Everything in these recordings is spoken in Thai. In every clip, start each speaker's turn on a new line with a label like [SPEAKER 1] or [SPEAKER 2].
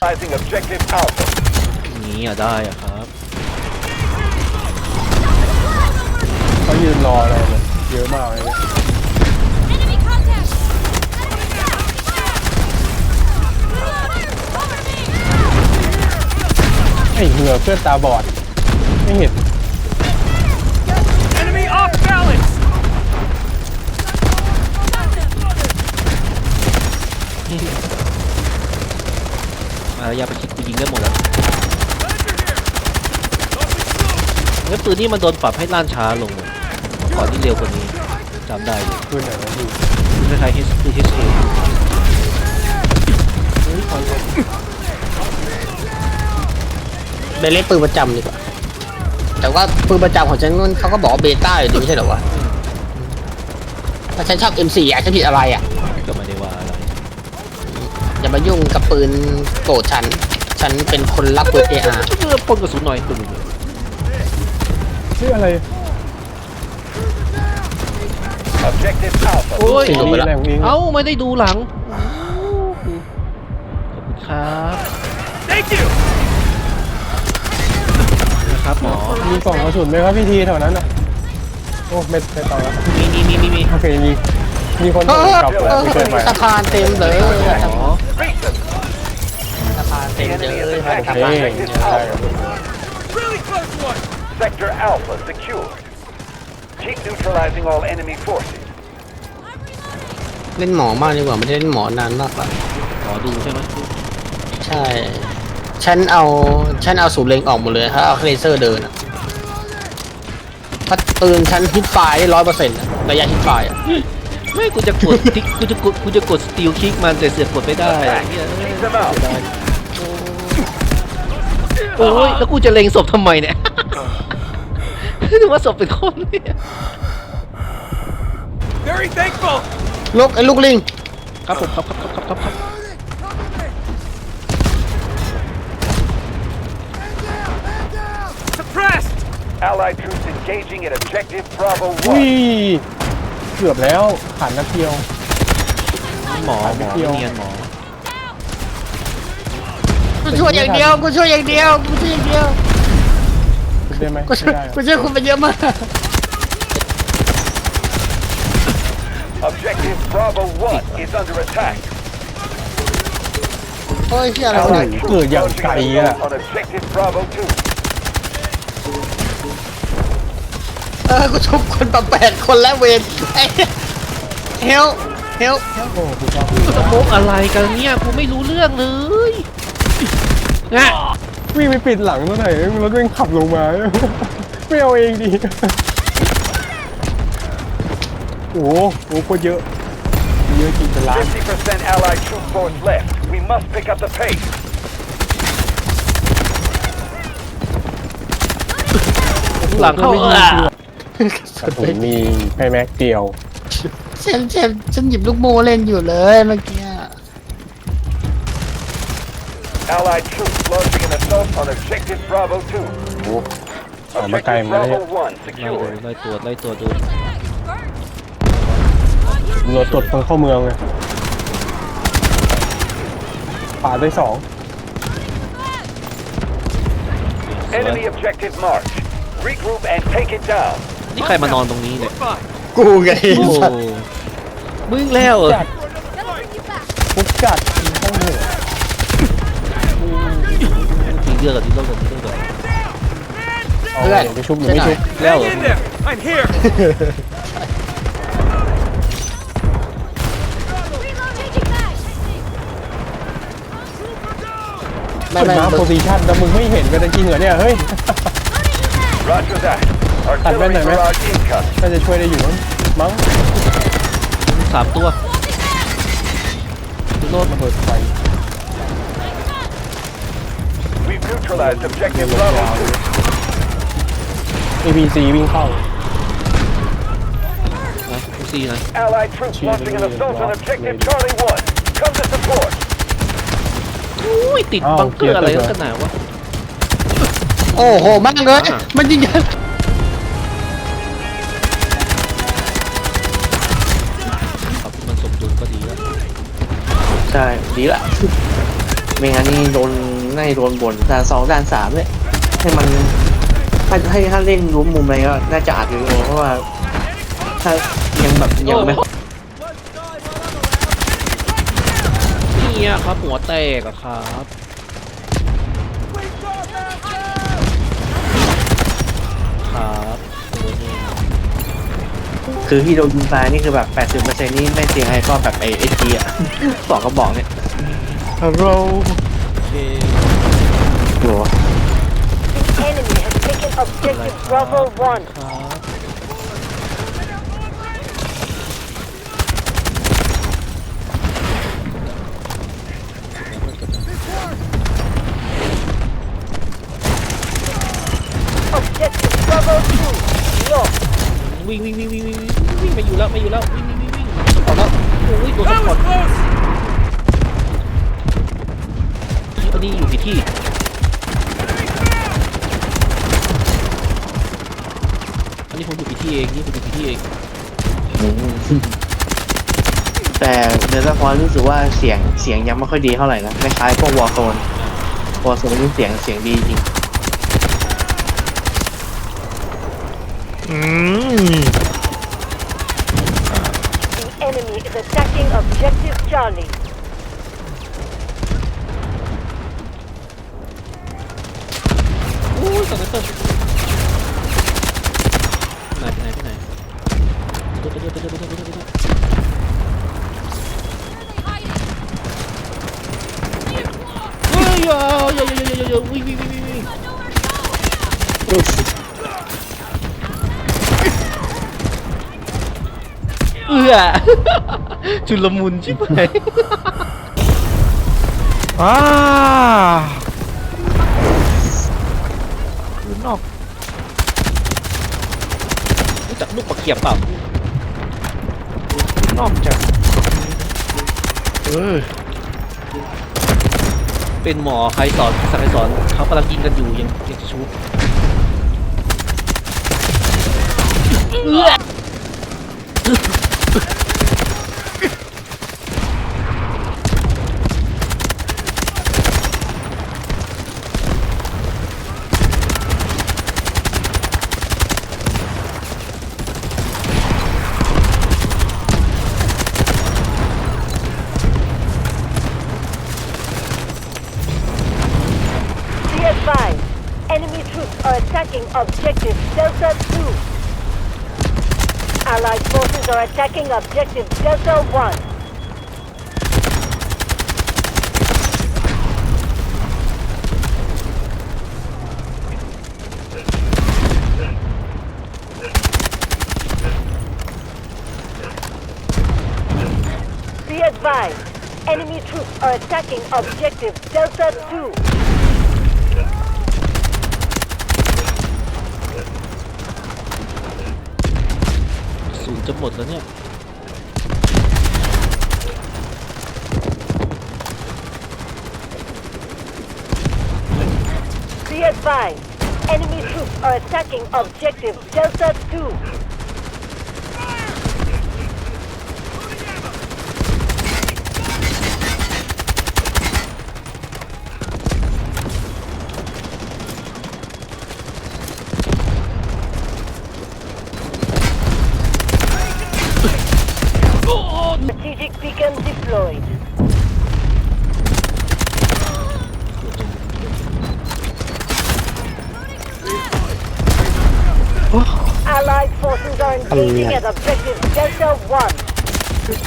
[SPEAKER 1] Sizing objective Alpha.
[SPEAKER 2] นี้อะได้อะครับ
[SPEAKER 3] เขายืนรออะไรเนี่ยเยอะมากเลยเนี่ย
[SPEAKER 4] Enemy contact! Over me!
[SPEAKER 3] ไอเหงือเพื่อนตาบอด ไม่เห็น
[SPEAKER 2] มาระยะประชิดกูยิงได้หมดแล้วแล้วปืนนี่มันโดนปรับให้ล่านช้าลงเมื่อก่อนที่เร็วกว่านี้จำได้อยู่
[SPEAKER 3] ขึ้นไหนนะพี่
[SPEAKER 2] คล้ายๆ H คือ HA
[SPEAKER 5] ไปเล่นปืนประจำดีกว่า แต่ว่าปืนประจำของฉันมันเขาก็บอกว่าเบต้าอยู่ดีไม่ใช่เหรอวะถ้าฉันชอบ M4 อะฉันผิดอะไรอะ
[SPEAKER 2] ก็ไม่ได้ว่าอะไร
[SPEAKER 5] อย่า มายุ่งกับปืนโกรธฉัน ฉันเป็นคนรับปืน AR
[SPEAKER 2] เออปนกระสุนหน่อยปืน
[SPEAKER 3] ชื่ออะไร
[SPEAKER 1] Objective Alpha.
[SPEAKER 2] โอ้ย
[SPEAKER 5] จริงเหรอ
[SPEAKER 3] นี่แหละของเอง
[SPEAKER 2] เอ้าไม่ได้ดูหลังขอบคุณครับ
[SPEAKER 1] Thank you!
[SPEAKER 2] นะครับหมอ
[SPEAKER 3] มีกล่องกระสุนไหมครับพี่ทีแถวนั้นอะ โอ้ไม่ไม่ต้องแล้ว
[SPEAKER 2] มีมีมีมีมี
[SPEAKER 3] โอเคมี มีคน
[SPEAKER 5] เอ
[SPEAKER 3] โดน
[SPEAKER 5] อก
[SPEAKER 3] ลับ
[SPEAKER 5] เอ
[SPEAKER 3] แล้ว
[SPEAKER 5] อ
[SPEAKER 3] ไม่เกินไป
[SPEAKER 5] สะพานเต็มเลย
[SPEAKER 2] หมอ
[SPEAKER 1] Beat them!
[SPEAKER 5] สะพานเต็มเลย
[SPEAKER 3] โอ
[SPEAKER 5] สะ
[SPEAKER 3] เค
[SPEAKER 5] พาน
[SPEAKER 3] ใช่
[SPEAKER 5] เต็ม
[SPEAKER 3] ครับ
[SPEAKER 1] Really close one! Sector Alpha secured. Keep neutralizing all enemy forces.
[SPEAKER 5] เล่นหมอมากดีกว่าไม่ได้เล่นหมอนานมากละ
[SPEAKER 2] หมอดูใช่ไหม
[SPEAKER 5] ใช่ ฉันเอาฉันเอาสูบเล็งออกหมดเลยถ้าเอาเลเซอร์เดินอะถ้าปืนฉันฮิตไฟได้ร้อยเปอร์เซ็นต์ระยะฮิตไฟอะ
[SPEAKER 2] ไม่กูจะกดทิกกูจะกดกูจะกดสตีลคิกมันแต่เสือกกดไม่ได้อะเหี้ย
[SPEAKER 1] Keep them out.
[SPEAKER 2] โอ้ยแล้วกูจะเล็งศพทำไมเนี่ยนึกว่าศพเป็นคนเนี่ย
[SPEAKER 1] Very thankful!
[SPEAKER 5] ลูกไอ้ลูกลิง
[SPEAKER 2] ครับผมครับครับครับครับครับ
[SPEAKER 1] Suppressed! Allied troops engaging at objective Bravo
[SPEAKER 3] อุ้ย
[SPEAKER 1] 1.
[SPEAKER 3] เกือบแล้วขาดนัดเดียว
[SPEAKER 2] หมอหมอ
[SPEAKER 3] เดียว
[SPEAKER 2] เนียนหมอ
[SPEAKER 5] กูช่วยอย่างเดียวกูช่วยอย่างเดียวกูช่วยอย่างเดียว
[SPEAKER 3] ได้ไหม
[SPEAKER 5] กูช่วย
[SPEAKER 3] ไม่ได้
[SPEAKER 5] กูช่วยคุณไปเยอะมาก
[SPEAKER 1] Objective Bravo 1 is under attack.
[SPEAKER 5] โอ้ยเฮียอะไรวะ
[SPEAKER 1] Allied
[SPEAKER 5] เนี่ย
[SPEAKER 1] troops
[SPEAKER 3] เกิดอย่าง
[SPEAKER 1] launching
[SPEAKER 3] ไกล
[SPEAKER 1] an
[SPEAKER 3] อะ
[SPEAKER 1] assault on objective Bravo 2.
[SPEAKER 5] เออกูชุบคนมาแปดคนแล้วเวนไอ้เฮลเฮล
[SPEAKER 3] โอ้กูชอบ
[SPEAKER 2] สโมกอะไรกันเนี่ยกูไม่รู้เรื่องเลยนะ
[SPEAKER 3] วิ่งไปปิดหลังตัวไหนรถวิ่งขับลงมาไม่เอาเองดีโอ้โหโอ้โหโคตรเยอะเยอะจริงเป็นล้าน
[SPEAKER 1] 50% Allied troop force left. We must pick up the pace.
[SPEAKER 2] หลังเข้าเออ
[SPEAKER 3] แต่ผมมีแค่แม็กเดียว
[SPEAKER 5] ฉันฉันฉันหยิบลูกโมเล่นอยู่เลยเมื่อกี้
[SPEAKER 1] Allied troops launching an assault on objective Bravo 2.
[SPEAKER 3] โอ้ออกมาไกล
[SPEAKER 1] Objective
[SPEAKER 3] มาแล้ว
[SPEAKER 1] Bravo 1
[SPEAKER 2] ไล่ดู
[SPEAKER 1] secured.
[SPEAKER 2] ไล่ตรวจไล่ตรวจดู
[SPEAKER 3] รถตรวจคนเข้าเมืองเลยป่าดได้สอง
[SPEAKER 1] Enemy objective march. Regroup and take it down.
[SPEAKER 2] นี่ใครมานอนตรงนี้เนี่ย
[SPEAKER 5] กูไง
[SPEAKER 2] โอ้มึงแล้วเหรอ
[SPEAKER 3] จัดปุ๊บจัดเข้าหัว
[SPEAKER 2] มีเรื่องกับที่เรื่องกับที่เรื่องกับ
[SPEAKER 3] เอาเดี๋ยวไปชุบหรือไม่ชุบ
[SPEAKER 2] แล้วเหรอ
[SPEAKER 1] there. I'm here.
[SPEAKER 4] Relocating mag!
[SPEAKER 5] ไม่
[SPEAKER 3] เป็น
[SPEAKER 5] ไม่
[SPEAKER 3] น้ำโพซิชันแต่มึงไม่เห็นกันจริงเหรอเนี่ยเฮ้ย
[SPEAKER 1] Roger that.
[SPEAKER 3] Tack
[SPEAKER 1] Artillery
[SPEAKER 3] vänner med.
[SPEAKER 1] barrage incoming.
[SPEAKER 3] น่าจะช่วยได้อยู่มั้งมั้ง
[SPEAKER 2] สามตัว
[SPEAKER 3] โลดระเบิดไฟ
[SPEAKER 1] We've neutralized
[SPEAKER 3] เรีย
[SPEAKER 1] objective
[SPEAKER 3] บร้อย
[SPEAKER 1] Bravo 2.
[SPEAKER 3] ABC วิ่งเข้า
[SPEAKER 2] นะดูซีนะ
[SPEAKER 1] Allied troops
[SPEAKER 3] Cheating
[SPEAKER 1] launching an
[SPEAKER 3] is
[SPEAKER 1] assault on
[SPEAKER 3] not
[SPEAKER 1] objective
[SPEAKER 3] lady.
[SPEAKER 1] Charlie 1. Come to support.
[SPEAKER 2] อุ้ยติด
[SPEAKER 3] อ้าว
[SPEAKER 2] บังเกอร์อะไร
[SPEAKER 3] เกียร์
[SPEAKER 2] กันหนาวะ
[SPEAKER 5] โอ้โหมากเลย
[SPEAKER 2] อะ
[SPEAKER 5] มันยิงกัน
[SPEAKER 6] ช่ดีละไม่งั้นนี่โดนน่าจะโดนบนด่านสองด่านสามเนี่ยให้มันถ้าให้ถ้าเล่นรู้มุมอะไรก็น่าจะอัดวิดีโอเพราะว่า ถ้ายังแบบยังไม่
[SPEAKER 2] เนี่ยครับหัวแตกอะครับครับ
[SPEAKER 6] คือที่โดนยิงตายนี่คือแบบแปดสิบเปอร์เซ็นต์นี่ไม่เสียงใครก็แบบไอเอจีอะสองกระบอกเนี่ย
[SPEAKER 3] ฮัลโหล
[SPEAKER 2] โอเค
[SPEAKER 6] โห
[SPEAKER 4] The enemy has taken objective Bravo 1.
[SPEAKER 2] นนี้ผมอยู่ที่ที่เองนี่ผมอยู่ที่ที่เอง
[SPEAKER 6] แต่เดลต้าพอยรู้สึกว่าเสียงเสียงยังไม่ค่อยดีเท่าไหร่นะคล้ายๆพวกวอร์โซนวอร์โซนนี่เสียงเสียงดีจริง
[SPEAKER 4] The enemy is attacking objective Charlie.
[SPEAKER 2] โอ้ยสไนเปอร์ไหนไปไหนไปไหนไปด้วยไปด้วยไปด้วยไปด้วยไปด้วยไปด้วยเฮ้ยอย่า อย่าอย่าอย่าอย่าอย่าวิ่งวิ่งวิ่งวิ่งวิ่งเอื้อชุลมุนชิบหาย
[SPEAKER 3] อ้า
[SPEAKER 2] อยู่นอกรู้จักลูกปลาเขียบเปล่านอกจากเออ เป็นหมอใครสอนใครสอนเขากำลังยิงกันอยู่ยังยังจะชุ
[SPEAKER 4] attacking objective Delta 2. Allied forces are attacking objective Delta 1. Be advised, enemy troops are attacking objective Delta 2.
[SPEAKER 2] ศูนย์จะหมดแล้วเนี่ย
[SPEAKER 4] Be advised, enemy troops are attacking objective Delta 2. Allied forces are oh, engaging at objective Delta 1.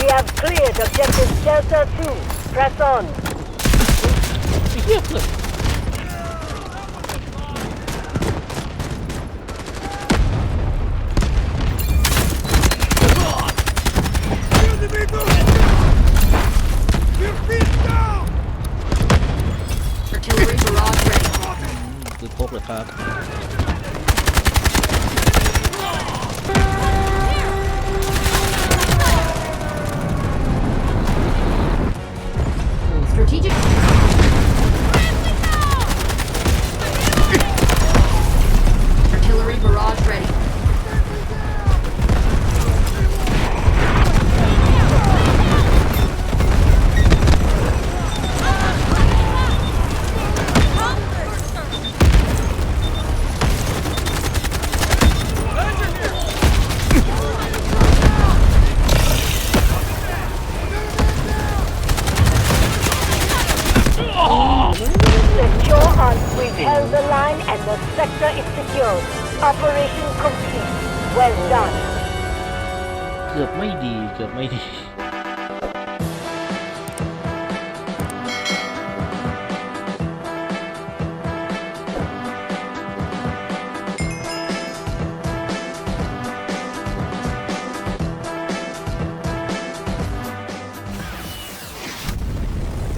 [SPEAKER 4] We have cleared objective Delta 2. Press on.
[SPEAKER 7] Artillery
[SPEAKER 2] Strategic. ดีเกือบไม่ดี